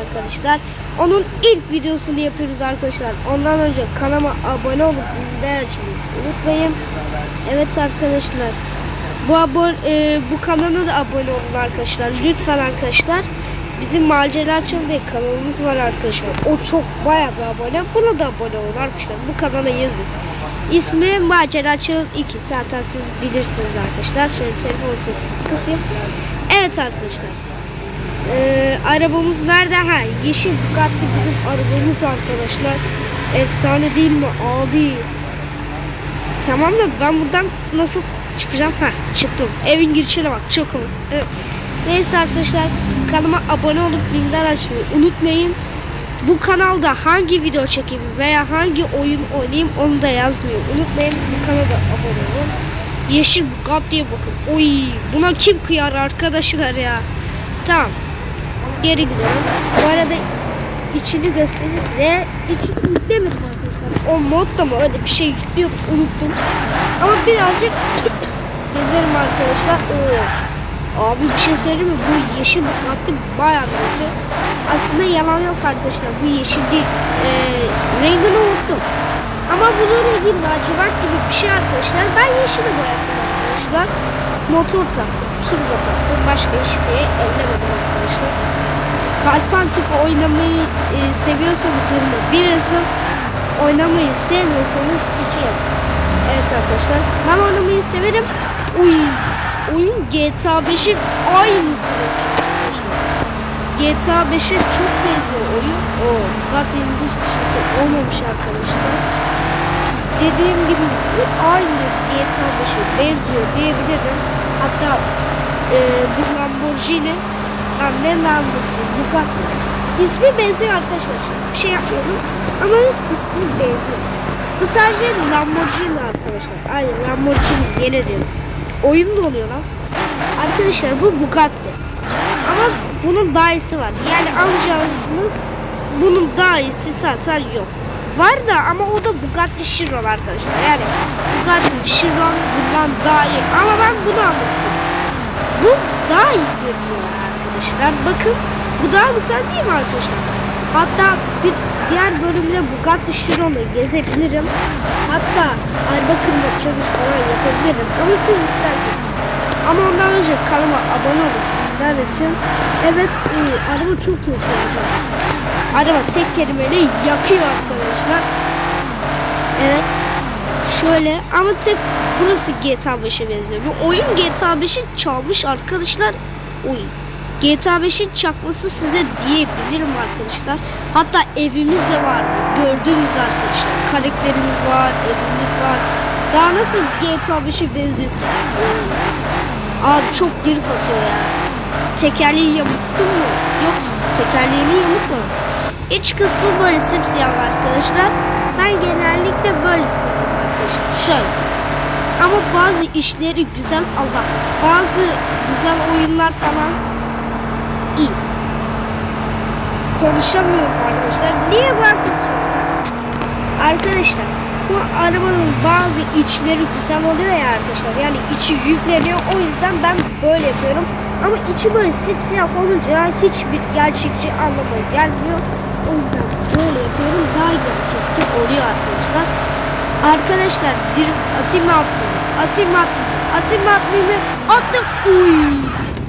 arkadaşlar. Onun ilk videosunu yapıyoruz arkadaşlar. Ondan önce kanalıma abone olup bildirimleri açmayı unutmayın. Evet arkadaşlar. Bu abone, e, bu kanala da abone olun arkadaşlar. Lütfen arkadaşlar. Bizim Macera Çıldık kanalımız var arkadaşlar. O çok bayağı bir abone. Buna da abone olun arkadaşlar. Bu kanala yazın. İsmi Macera Çıl 2. Zaten siz bilirsiniz arkadaşlar. Şöyle telefon sesini kısayım. Evet arkadaşlar. Ee, arabamız nerede? Ha, yeşil Bugatti bizim arabamız arkadaşlar. Efsane değil mi abi? Tamam da ben buradan nasıl çıkacağım? Ha, çıktım. Evin girişine bak. Çok komik. Evet. Neyse arkadaşlar kanalıma abone olup bildirimler açmayı unutmayın. Bu kanalda hangi video çekeyim veya hangi oyun oynayayım onu da yazmayı unutmayın. Bu kanala abone olun. Yeşil Bugatti'ye bakın. Oy buna kim kıyar arkadaşlar ya. Tamam. Geri gidelim. Bu arada içini göstereyim size. İçini yüklemedim arkadaşlar. O modda mı öyle bir şey yüklüyor unuttum. Ama birazcık gezerim arkadaşlar. Oo. Abi bir şey söyleyeyim mi? Bu yeşil Bugatti bayağı benziyor. Aslında yalan yok arkadaşlar. Bu yeşil değil. Ee, rengini unuttum. Ama bunun rengi lacivert gibi bir şey arkadaşlar. Ben yeşili boyadım arkadaşlar. Motor taktım. Turbo taktım. Başka hiçbir şey ellemedim arkadaşlar. Kalpan tipi oynamayı e, seviyorsanız yoruma bir yazın. Oynamayı sevmiyorsanız iki yazın. Evet arkadaşlar. Ben oynamayı severim. Uy, oyun GTA 5'in aynısı. GTA 5'e çok benziyor oyun. O Bugatti hiçbir şey olmamış arkadaşlar. Dediğim gibi aynı GTA 5'e benziyor diyebilirim. Hatta e, bu Lamborghini ha, ne Lamborghini Bugatti ismi benziyor arkadaşlar. Bir şey yapmıyorum ama ismi benziyor. Bu sadece Lamborghini arkadaşlar. Aynen Lamborghini yeni diyorum. Oyun da oluyor lan. Arkadaşlar bu Bugatti. Ama bunun daha iyisi var. Yani alacağınız bunun daha iyisi zaten yok. Var da ama o da Bugatti Chiron arkadaşlar. Yani Bugatti Chiron bundan daha iyi. Ama ben bunu almak istedim. Bu daha iyi görünüyor arkadaşlar. Bakın bu daha güzel değil mi arkadaşlar? Hatta bir diğer bölümde Bugatti Chiron'u gezebilirim. Hatta araba kırma çalış falan yapabilirim. Ama siz isterseniz. Ama ondan önce kanalıma abone olun. Ben için. Evet e, araba çok iyi. Araba tek kelimeyle yakıyor arkadaşlar. Evet. Şöyle ama tek burası GTA 5'e benziyor. Bu oyun GTA 5'i çalmış arkadaşlar. Oyun. GTA 5'in çakması size diyebilirim arkadaşlar. Hatta evimiz de var. Gördüğünüz arkadaşlar. Karakterimiz var, evimiz var. Daha nasıl GTA 5'e benziyorsun? Abi çok drift atıyor ya. Tekerleği yamuktu mu? Yok tekerleğini yamukmadı. İç kısmı böyle simsiyah arkadaşlar. Ben genellikle böyle arkadaşlar. Şöyle. Ama bazı işleri güzel Allah. Bazı güzel oyunlar falan iyi. Konuşamıyorum arkadaşlar. Niye konuşuyorum? Arkadaşlar bu arabanın bazı içleri güzel oluyor ya arkadaşlar. Yani içi yükleniyor. O yüzden ben böyle yapıyorum. Ama içi böyle simsiyah olunca hiçbir gerçekçi anlamına gelmiyor. O yüzden böyle yapıyorum. Daha gerçekçi oluyor arkadaşlar. Arkadaşlar drift atayım mı atmayayım? Atayım mı? Atayım mı atmayayım mı? Attım. Uy.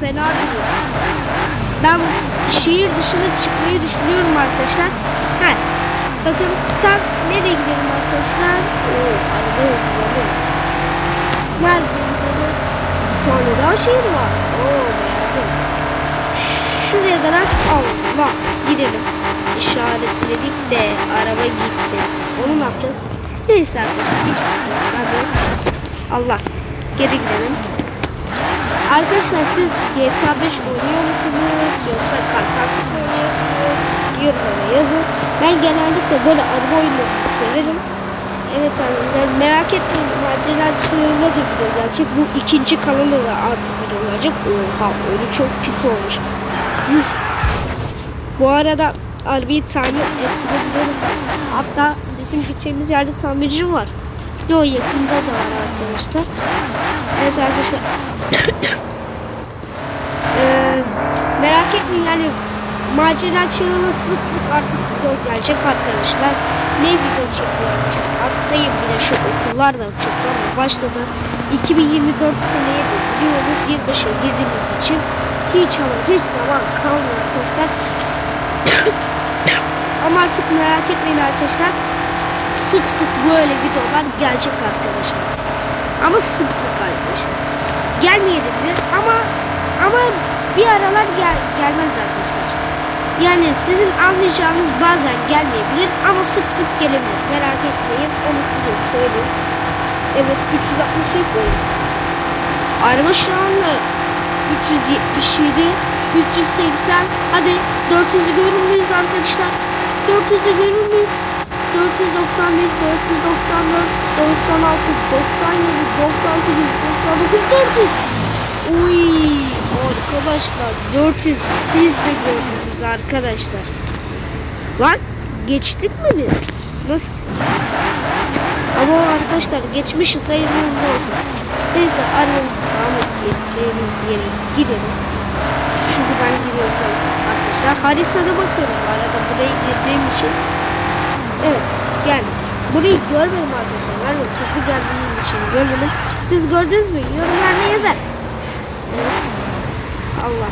Fena duruyor. Ben şehir dışına çıkmayı düşünüyorum arkadaşlar. Ha, bakın tam nereye gidelim arkadaşlar? Oo, araba hızlanıyor. Nerede gidelim? Tane daha şehir var. Oo, beğendim. Şuraya kadar Allah gidelim. İşaretledik de araba gitti. Onu ne yapacağız? Neyse arkadaşlar hiç. Allah. Geri gidelim. Arkadaşlar siz GTA 5 oynuyor musunuz yoksa kartantik mi oynuyorsunuz? Yorumlara yazın. Ben genellikle böyle araba oyunlarını severim. Evet arkadaşlar merak etmeyin maceracılarına da video gelecek. Bu ikinci kanalı da artık video gelecek. Oha öyle çok pis olmuş. Bu arada arabayı tamir edebiliyoruz. Hatta bizim gideceğimiz yerde tamirci var. Yo yakında da var arkadaşlar. Evet arkadaşlar. Ee, merak etmeyin yani macera çığlığı sık sık artık video gelecek arkadaşlar. Ne video çekiyormuş? Hastayım bir de şu okullar da çok ama başladı. 2024 seneye de biliyoruz yılbaşı girdiğimiz için hiç ama hiç zaman kalmıyor arkadaşlar. ama artık merak etmeyin arkadaşlar. Sık sık böyle videolar gelecek arkadaşlar. Ama sık sık arkadaşlar. Gelmeyebilir ama ama bir aralar gel, gelmez arkadaşlar. Yani sizin anlayacağınız bazen gelmeyebilir ama sık sık gelebilir. Merak etmeyin onu size söyleyeyim. Evet 360 koyun. Araba şu anda 377, 380, hadi 400'ü görür müyüz arkadaşlar? 400'ü görür müyüz? 491, 494, 96, 97, 98, 99, 400. Uy arkadaşlar 400 siz de gördünüz arkadaşlar. Lan geçtik mi biz? Nasıl? Ama arkadaşlar geçmişiz hayırlı olsun. Neyse arabamızı tamir edeceğimiz yere gidelim. Şuradan gidiyoruz arkadaşlar. Haritada bakıyorum arada buraya girdiğim için. Evet geldik. Burayı görmedim arkadaşlar. Ben de hızlı geldiğim için görmedim. Siz gördünüz mü? Yorumlarda yazar. Evet. Allah.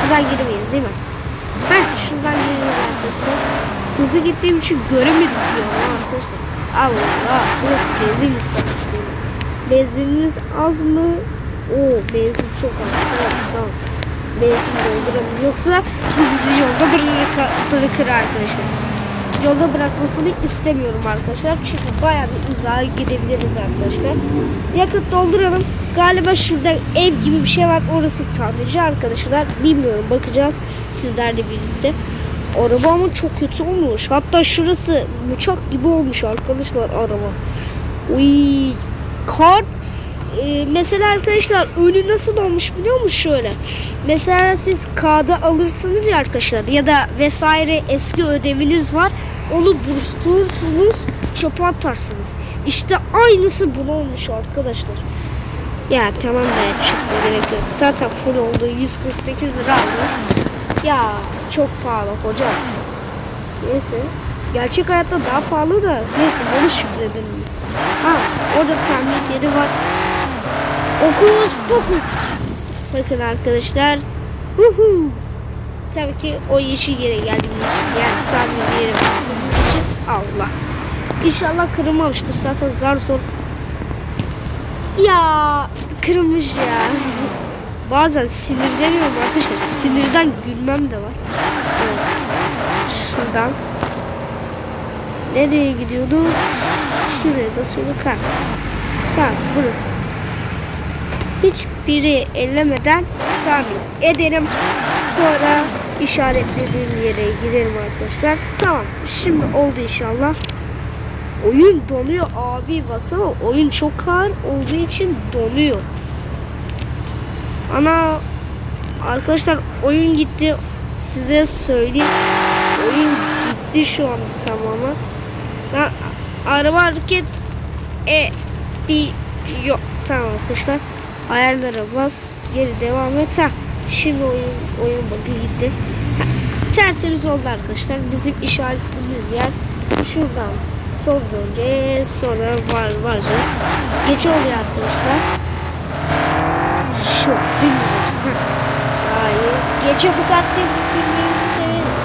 Buradan giremeyiz değil mi? Heh şuradan giremeyiz arkadaşlar. Hızlı gittiğim için göremedim diyorum arkadaşlar. Allah. Burası benzin istasyonu. Benzinimiz az mı? Oo benzin çok az. Tamam tamam. Benzin dolduramam. Yoksa bu bizi yolda bırakır arkadaşlar. Yolda bırakmasını istemiyorum arkadaşlar. Çünkü bayağı bir uzağa gidebiliriz arkadaşlar. Yakıt dolduralım. Galiba şurada ev gibi bir şey var. Orası tamirci arkadaşlar. Bilmiyorum bakacağız sizlerle birlikte. Araba ama çok kötü olmuş. Hatta şurası uçak gibi olmuş arkadaşlar araba. Uy, kart e, mesela arkadaşlar önü nasıl olmuş biliyor musun şöyle? Mesela siz kağıda alırsınız ya arkadaşlar ya da vesaire eski ödeviniz var. Onu buruşturursunuz çöpe atarsınız. İşte aynısı bunu olmuş arkadaşlar. Ya tamam da da gerek yok. Zaten full oldu 148 lira aldı. Ya çok pahalı hocam. Neyse. Gerçek hayatta daha pahalı da neyse bunu şükredelim biz. Ha orada tamir yeri var. Okus pokus. Bakın arkadaşlar. Huhu. Tabii ki o yeşil yere geldiğimiz için yani tamir yeri bastığımız için Allah. İnşallah kırılmamıştır zaten zar zor. Ya kırılmış ya. Bazen sinirleniyorum arkadaşlar. Sinirden gülmem de var. Evet. Şuradan. Nereye gidiyordu? Şuraya basıyorduk. Ha. Tamam burası. Hiçbiri ellemeden tahmin ederim. Sonra işaretlediğim yere giderim arkadaşlar. Tamam. Şimdi oldu inşallah. Oyun donuyor abi baksana oyun çok ağır olduğu için donuyor. Ana arkadaşlar oyun gitti size söyleyeyim. Oyun gitti şu an tamamen. Ben araba hareket ediyor. Tamam arkadaşlar. Ayarlara bas. Geri devam et. Ha. Şimdi oyun oyun bakı gitti. Tertemiz oldu arkadaşlar. Bizim işaretlediğimiz yer şuradan sol döneceğiz. Sonra var varacağız. Geç oluyor arkadaşlar. Şu dümdüz. Hayır. Gece bu katli sürmemizi severiz.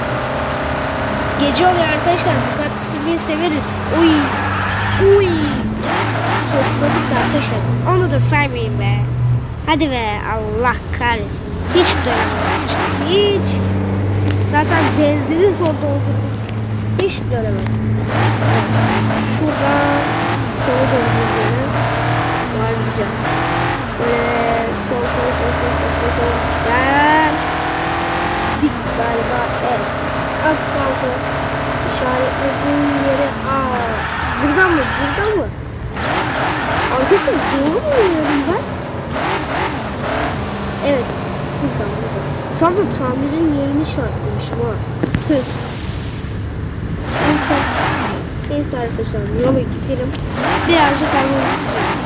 Gece oluyor arkadaşlar. Bu katli sürmeyi severiz. Uy. Uy. Tosladık da arkadaşlar. Onu da saymayın be. Hadi be Allah kahretsin. Hiç arkadaşlar. Hiç. Zaten benzini zor doldurduk. Hiç dönemem. Şuradan sola doğru. Varmayacağız. Böyle sol sol sol sol sol sol sol. Gel. Dik galiba. Evet. Az kaldı. İşaretlediğim yere. Aa. Buradan mı? Buradan mı? Arkadaşlar doğru mu ben? Evet. Buradan buradan. Tam da tamirin yerini işaretlemişim ha. Neyse. Neyse arkadaşlar yola gidelim. Birazcık almamız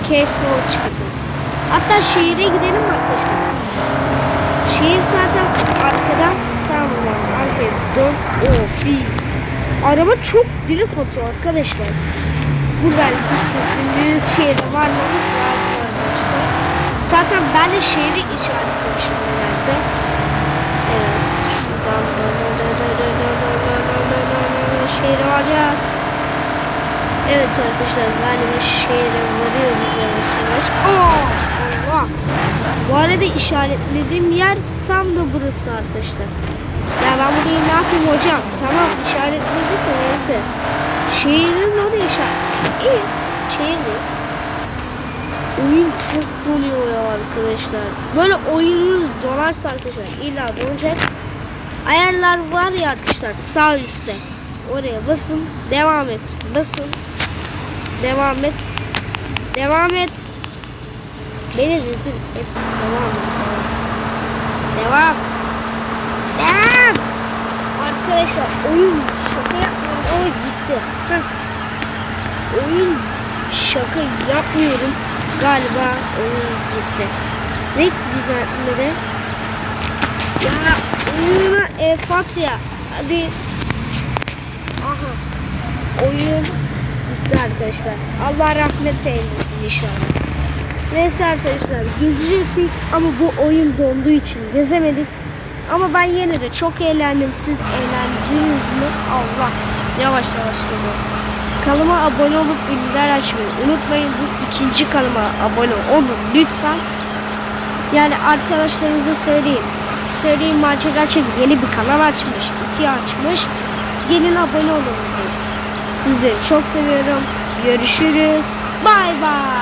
keyifli ol. Hatta şehire gidelim arkadaşlar. Şehir zaten arkadan Tamam o zaman arkaya dön. Oh bir. Araba çok drift atıyor arkadaşlar. Buradan gideceğiz. şehre varmamız lazım arkadaşlar. Zaten ben de şehri işaretlemişim nedense. Dön şehre varacağız. Evet arkadaşlar galiba şehre varıyoruz yavaş yavaş. Aa, Allah. Bu arada işaretlediğim yer tam da burası arkadaşlar. Ya ben burayı ne yapayım hocam? Tamam işaretledik de neyse. Şehrin oraya işaret. İyi. Şehir değil. Oyun çok donuyor ya arkadaşlar. Böyle oyununuz donarsa arkadaşlar illa donacak. Ayarlar var ya arkadaşlar sağ üstte. Oraya basın. Devam et. Basın. Devam et. Devam et. Beni rezil et. Devam et. Devam. Devam. Arkadaşlar oyun şaka yapmıyorum ama gitti. Heh. Oyun şaka yapmıyorum. Galiba oyun gitti. Renk düzenlemede. Ya oyuna e, Fatya. Hadi. Aha. Oyun gitti arkadaşlar. Allah rahmet eylesin inşallah. Neyse arkadaşlar gezecektik ama bu oyun donduğu için gezemedik. Ama ben yine de çok eğlendim. Siz eğlendiniz mi? Allah. Yavaş yavaş geliyor. Kanalıma abone olup bildirimler açmayı unutmayın. Bu ikinci kanalıma abone olun lütfen. Yani arkadaşlarınıza söyleyin. Söyleyin Marça Gerçek yeni bir kanal açmış. iki açmış. Gelin abone olun. Sizleri çok seviyorum. Görüşürüz. Bay bay.